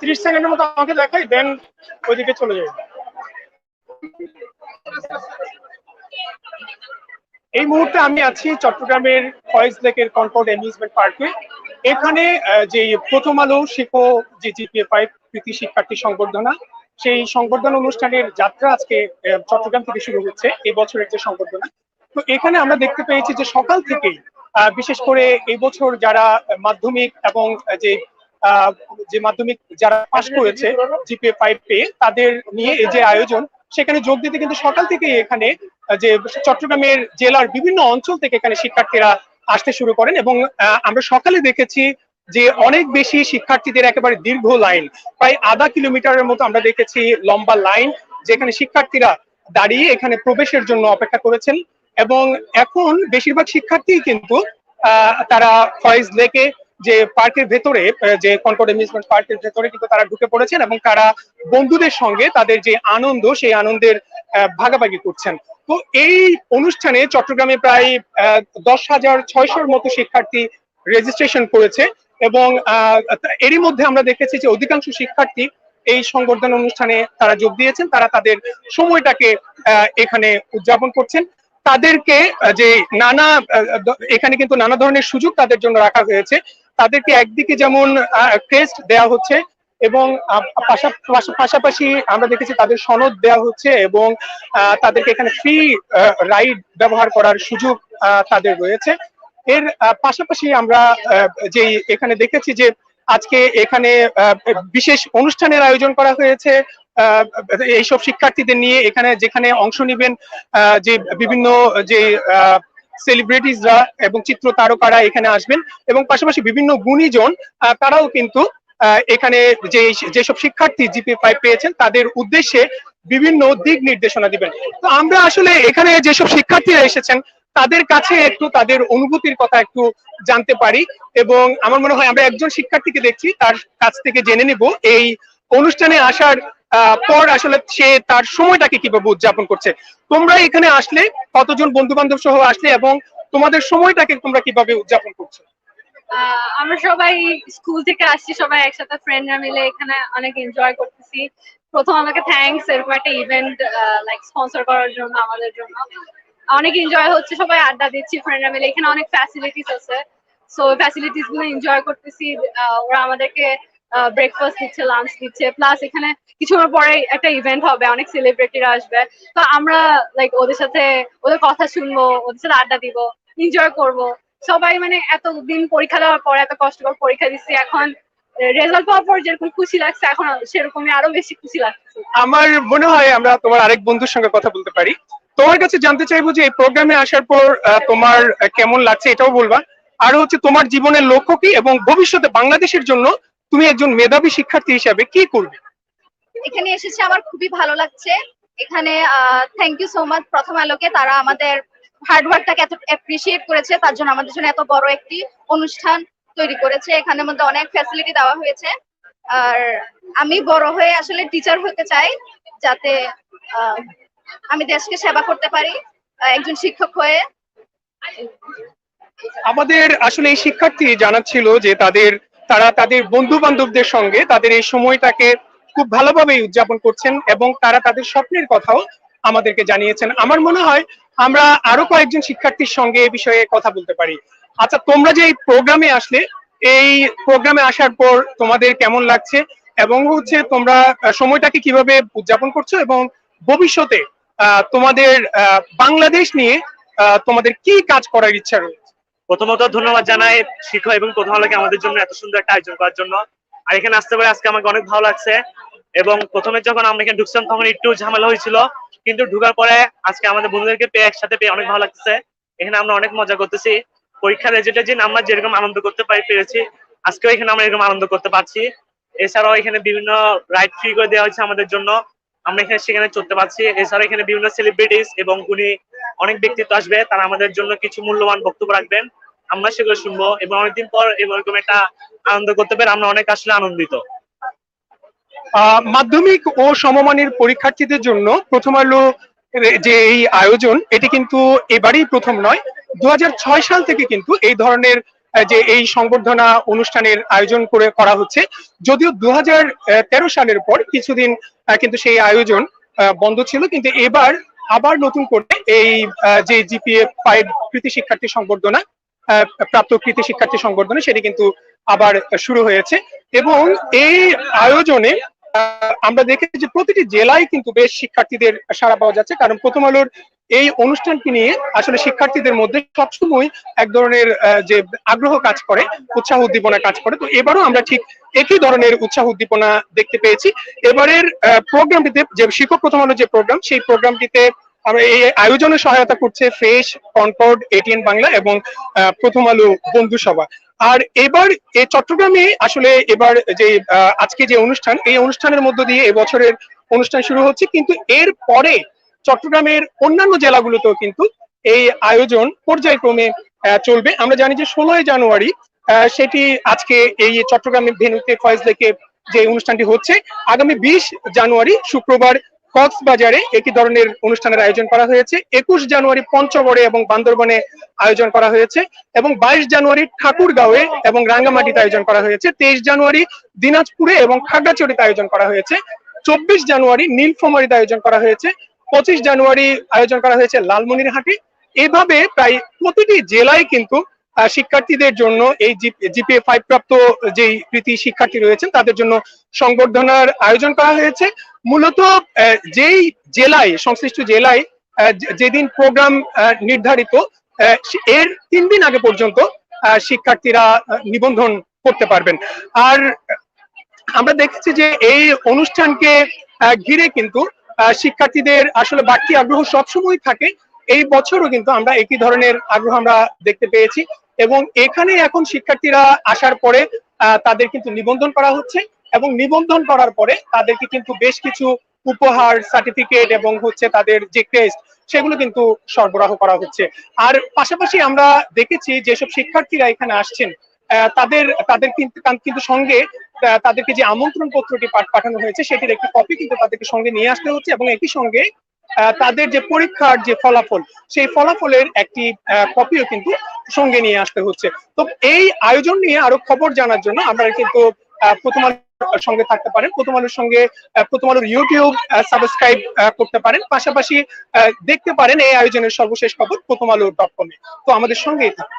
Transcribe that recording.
ত্রিশ সেকেন্ডের মতো আমাকে দেখাই দেন ওইদিকে চলে যাই। এই মুহূর্তে আমি আছি চট্টগ্রামের ফয়েজ লেকের কনকর্ড অ্যামিউজমেন্ট পার্কে এখানে যে প্রথম আলো শিখো যে জিপিএ ফাইভ কৃতি শিক্ষার্থী সংবর্ধনা, সেই সংবর্ধনা অনুষ্ঠানের যাত্রা আজকে চট্টগ্রাম থেকে শুরু হচ্ছে, এই বছরের যে সংবর্ধনা। তো এখানে আমরা দেখতে পেয়েছি যে সকাল থেকেই বিশেষ করে এই বছর যারা মাধ্যমিক এবং যে যে মাধ্যমিক যারা পাশ করেছে জিপিএ ফাইভ পেয়ে, তাদের নিয়ে এই যে আয়োজন, সেখানে যোগ দিতে কিন্তু সকাল থেকেই এখানে যে চট্টগ্রামের জেলার বিভিন্ন অঞ্চল থেকে এখানে শিক্ষার্থীরা আসতে শুরু করেন এবং আমরা সকালে দেখেছি যে অনেক বেশি শিক্ষার্থীদের একেবারে দীর্ঘ লাইন, প্রায় আধা কিলোমিটারের মতো আমরা দেখেছি লম্বা লাইন, যেখানে শিক্ষার্থীরা দাঁড়িয়ে এখানে প্রবেশের জন্য অপেক্ষা করেছেন এবং এখন বেশিরভাগ শিক্ষার্থী কিন্তু তারা ফয়েজ লেকে যে পার্কের ভেতরে যে কনকর্ড অ্যামিউজমেন্ট পার্কের ভেতরে কিন্তু তারা ঢুকে পড়েছেন এবং তারা বন্ধুদের সঙ্গে তাদের যে আনন্দ, সেই আনন্দের ভাগাভাগি করছেন। তো এই অনুষ্ঠানে চট্টগ্রামে প্রায় দশ হাজার ছয়শোর মতো শিক্ষার্থী রেজিস্ট্রেশন করেছে এবং এরই মধ্যে আমরা দেখেছি যে অধিকাংশ শিক্ষার্থী এই সংবর্ধনা অনুষ্ঠানে তারা যোগ দিয়েছেন। তারা তাদের সময়টাকে এখানে উদযাপন করছেন। তাদেরকে যে নানা এখানে কিন্তু নানা ধরনের সুযোগ তাদের জন্য রাখা হয়েছে। তাদেরকে একদিকে যেমন ক্রেস্ট দেওয়া হচ্ছে এবং পাশাপাশি আমরা দেখেছি তাদের সনদ দেওয়া হচ্ছে এবং তাদেরকে এখানে ফ্রি রাইড ব্যবহার করার সুযোগ তাদের রয়েছে। এর পাশাপাশি আমরা যে এখানে দেখেছি যে আজকে এখানে বিশেষ অনুষ্ঠানের আয়োজন করা হয়েছে এইসব শিক্ষার্থীদের নিয়ে এখানে যেখানে অংশ নেবেন যে বিভিন্ন যে সেলিব্রিটিসরা এবং চিত্র তারকারা এখানে আসবেন এবং পাশাপাশি বিভিন্ন গুণীজন তারাও কিন্তু এখানে যে যেসব শিক্ষার্থী জিপি ফাইভ পেয়েছেন, তাদের উদ্দেশ্যে বিভিন্ন দিক নির্দেশনা দিবেন। তো আমরা আসলে এখানে যেসব শিক্ষার্থীরা এসেছেন, তাদের কাছে একটু তাদের অনুভূতির কথা একটু জানতে পারি এবং আমার মনে হয় আমরা একজন শিক্ষার্থীকে দেখছি, তার কাছ থেকে জেনে নেব। এই অনুষ্ঠানে আসার পর আসলে সে তার সময়টাকে কীভাবে উদযাপন করছে। তোমরা এখানে আসলে কতজন বন্ধু বান্ধব সহ আসলে এবং তোমাদের সময়টাকে তোমরা কীভাবে উদযাপন করছ? আমরা সবাই স্কুল থেকে আসছি, সবাই একসাথে ফ্রেন্ডরা মিলে এখানে অনেক এনজয় করতেছি। প্রথম আমাকে থ্যাঙ্কস এরকম একটা ইভেন্ট লাইক স্পন্সর করার জন্য, আমাদের জন্য। অনেক এনজয় হচ্ছে, সবাই আড্ডা দিচ্ছি ফ্রেন্ডরা মিলে। এখানে অনেক ফ্যাসিলিটিস আছে। সো ফ্যাসিলিটিসগুলো এনজয় করতেছি। ওরা আমাদেরকে ব্রেকফাস্ট দিচ্ছে লাঞ্চ দিচ্ছে প্লাস এখানে কিছুক্ষণ পরে একটা ইভেন্ট হবে, অনেক সেলিব্রিটিরা আসবে। তো আমরা লাইক ওদের সাথে, ওদের কথা শুনব, ওদের সাথে আড্ডা দিব এনজয় করব। সবাই মানে এতদিন পরীক্ষা দেওয়ার পর, এত কষ্ট করে পরীক্ষা দিচ্ছি, এখন রেজাল্ট পাওয়ার পর যেরকম খুশি লাগছে, এখন সেরকমই আরও বেশি খুশি লাগছে। আমার মনে হয় আমরা তোমার আরেক বন্ধুর সঙ্গে কথা বলতে পারি। তোমার কাছে জানতে চাইব যে এই প্রোগ্রামে আসার পর তোমার কেমন লাগছে এটাও বলবা। আর হচ্ছে তোমার জীবনের লক্ষ্য কি এবং ভবিষ্যতে বাংলাদেশের জন্য তুমি একজন মেধাবী শিক্ষার্থী হিসাবে কি করবে? এখানে এসেছে আমার খুবই ভালো লাগছে। এখানে থ্যাংক ইউ সো মাচ প্রথম আলোকে তারা আমাদের হার্ডওয়ার্কটাকে এত অ্যাপ্রিসিয়েট করেছে তার জন্য আমাদের জন্য এত বড় একটি অনুষ্ঠান তৈরি করেছে। এখানের মধ্যে অনেক ফ্যাসিলিটি দেওয়া হয়েছে। আর আমি বড় হয়ে আসলে টিচার হতে চাই যাতে আমি দেশকে সেবা করতে পারি একজন শিক্ষক হয়ে। আমাদের আসলে এই শিক্ষার্থী জানাচ্ছিল যে তাদের তারা তাদের বন্ধু বান্ধবদের সঙ্গে তাদের এই সময়টাকে খুব ভালোভাবে উদযাপন করছেন এবং তারা তাদের স্বপ্নের কথাও আমাদেরকে জানিয়েছেন। আমার মনে হয় আমরা আরও কয়েকজন শিক্ষার্থীর সঙ্গে এই বিষয়ে কথা বলতে পারি। আচ্ছা তোমরা যে এই প্রোগ্রামে আসলে, এই প্রোগ্রামে আসার পর তোমাদের কেমন লাগছে এবং হচ্ছে তোমরা সময়টাকে কীভাবে উদযাপন করছ এবং ভবিষ্যতে তোমাদের বাংলাদেশ নিয়ে তোমাদের কি কাজ করার ইচ্ছা রয়েছে? প্রথমত ধন্যবাদ জানাই শিক্ষক এবং প্রথম আলোকে আমাদের জন্য এত সুন্দর একটা আয়োজন করার জন্য। আর এখানে আসতে পারে আজকে আমাকে অনেক ভালো লাগছে এবং প্রথমে যখন আমরা এখানে ঢুকছিলাম তখন একটু ঝামেলা হয়েছিল, কিন্তু ঢুকার পরে আজকে আমাদের বন্ধুদেরকে পেয়ে একসাথে পেয়ে অনেক ভালো লাগছে। এখানে আমরা অনেক মজা করতেছি। পরীক্ষার রেজাল্টের দিন আমরা যেরকম আনন্দ করতে পারি, পেরেছি। আজকেও এখানে আমরা এরকম আনন্দ করতে পারছি। এছাড়াও এখানে বিভিন্ন রাইড ফ্রি করে দেওয়া হয়েছে আমাদের জন্য। আমরা এখানে সেখানে চলতে পারছি। এছাড়াও এখানে বিভিন্ন সেলিব্রিটিস এবং উনি অনেক ব্যক্তিত্ব আসবে। তারা আমাদের জন্য কিছু মূল্যবান বক্তব্য রাখবেন। আমরা সেগুলো শুনব এবং অনেকদিন পর এরকম একটা আনন্দ করতে পেরে আমরা অনেক আসলে আনন্দিত। মাধ্যমিক ও সমমানের পরীক্ষার্থীদের জন্য প্রথম আলো যে এই আয়োজন, এটি কিন্তু এবারেই প্রথম নয়। দু সাল থেকে কিন্তু এই ধরনের যে এই সংবর্ধনা অনুষ্ঠানের আয়োজন করে, করা হচ্ছে। যদিও দু সালের পর কিছুদিন কিন্তু সেই আয়োজন বন্ধ ছিল। কিন্তু এবার আবার নতুন করে এই যে জিপিএ ফাইভ কৃতি শিক্ষার্থী সংবর্ধনা প্রাপ্ত কৃতি শিক্ষার্থী সংবর্ধনা, সেটি কিন্তু আবার শুরু হয়েছে। এবং এই আয়োজনে আমরা দেখেছি যে প্রতিটি জেলায় কিন্তু বেশ শিক্ষার্থীদের সাড়া পাওয়া যাচ্ছে। কারণ প্রথম আলোর এই অনুষ্ঠানটি নিয়ে আসলে শিক্ষার্থীদের মধ্যে সবসময় এক ধরনের যে আগ্রহ কাজ করে, উৎসাহ উদ্দীপনা কাজ করে। তো এবারও আমরা ঠিক একই ধরনের উৎসাহ উদ্দীপনা দেখতে পেয়েছি। এবারের প্রোগ্রামটিতে যে শিক্ষক প্রথম আলো যে প্রোগ্রাম সেই প্রোগ্রামটিতে আমরা এই আয়োজনে সহায়তা করছে ফ্রেশ, কনকর্ড, এটিএন বাংলা এবং প্রথম আলো বন্ধু সভা। আর এবার এই চট্টগ্রামে আসলে এবার যে আজকে যে অনুষ্ঠান, এই অনুষ্ঠানের মধ্য দিয়ে এবছরের অনুষ্ঠান শুরু হচ্ছে। কিন্তু এর পরে চট্টগ্রামের অন্যান্য জেলাগুলোতেও কিন্তু এই আয়োজন পর্যায়ক্রমে চলবে। আমরা জানি যে ষোলোই জানুয়ারি সেটি আজকে এই চট্টগ্রামের ভেনুতে ফয়েজ লেকে যে অনুষ্ঠানটি হচ্ছে, আগামী বিশ জানুয়ারি শুক্রবার কক্সবাজারে একই ধরনের অনুষ্ঠানের আয়োজন করা হয়েছে। একুশ জানুয়ারি পঞ্চগড়ে এবং বান্দরবনে আয়োজন করা হয়েছে এবং বাইশ জানুয়ারি ঠাকুরগাঁওয়ে এবং রাঙ্গামাটিতে আয়োজন করা হয়েছে। তেইশ জানুয়ারি দিনাজপুরে এবং খাগড়াছড়িতে আয়োজন করা হয়েছে। চব্বিশ জানুয়ারি নীলফামারীতে আয়োজন করা হয়েছে। পঁচিশ জানুয়ারি আয়োজন করা হয়েছে লালমনিরহাটে। এভাবে প্রায় প্রতিটি জেলায় কিন্তু শিক্ষার্থীদের জন্য এই জিপিএ ফাইভ প্রাপ্ত যেই কৃতি শিক্ষার্থী রয়েছেন, তাদের জন্য সংবর্ধনার আয়োজন করা হয়েছে। মূলত যেই জেলায়, সংশ্লিষ্ট জেলায় যেদিন প্রোগ্রাম নির্ধারিত এর তিন দিন আগে পর্যন্ত শিক্ষার্থীরা নিবন্ধন করতে পারবেন। আর, আমরা দেখেছি যে এই অনুষ্ঠানকে ঘিরে কিন্তু শিক্ষার্থীদের আসলে বাড়তি আগ্রহ সবসময় থাকে। এই বছরও কিন্তু আমরা একই ধরনের আগ্রহ আমরা দেখতে পেয়েছি। এবং এখানে এখন শিক্ষার্থীরা আসার পরে তাদের কিন্তু নিবন্ধন করা হচ্ছে এবং নিবন্ধন করার পরে তাদেরকে কিন্তু বেশ কিছু উপহার সার্টিফিকেট এবং হচ্ছে তাদের যে ক্রেস্ট সেগুলো কিন্তু সরবরাহ করা হচ্ছে। আর পাশাপাশি আমরা দেখেছি যেসব শিক্ষার্থীরা এখানে আসছেন তাদের তাদের কিন্তু সঙ্গে তাদেরকে যে আমন্ত্রণ পত্রটি পাঠ- পাঠানো হয়েছে সেটির একটি কপি কিন্তু তাদেরকে সঙ্গে নিয়ে আসতে হচ্ছে এবং একই সঙ্গে তাদের যে পরীক্ষার যে ফলাফল, সেই ফলাফলের একটি কপিও কিন্তু সঙ্গে নিয়ে আসতে হচ্ছে। তো এই আয়োজন নিয়ে আরও খবর জানার জন্য আপনারা কিন্তু প্রথম সঙ্গে থাকতে পারেন প্রথম আলোর সঙ্গে প্রথম আলোর ইউটিউব সাবস্ক্রাইব করতে পারেন। পাশাপাশি দেখতে পারেন এই আয়োজনের সর্বশেষ খবর প্রথম আলো ডট কমে তো আমাদের সঙ্গেই থাকুন।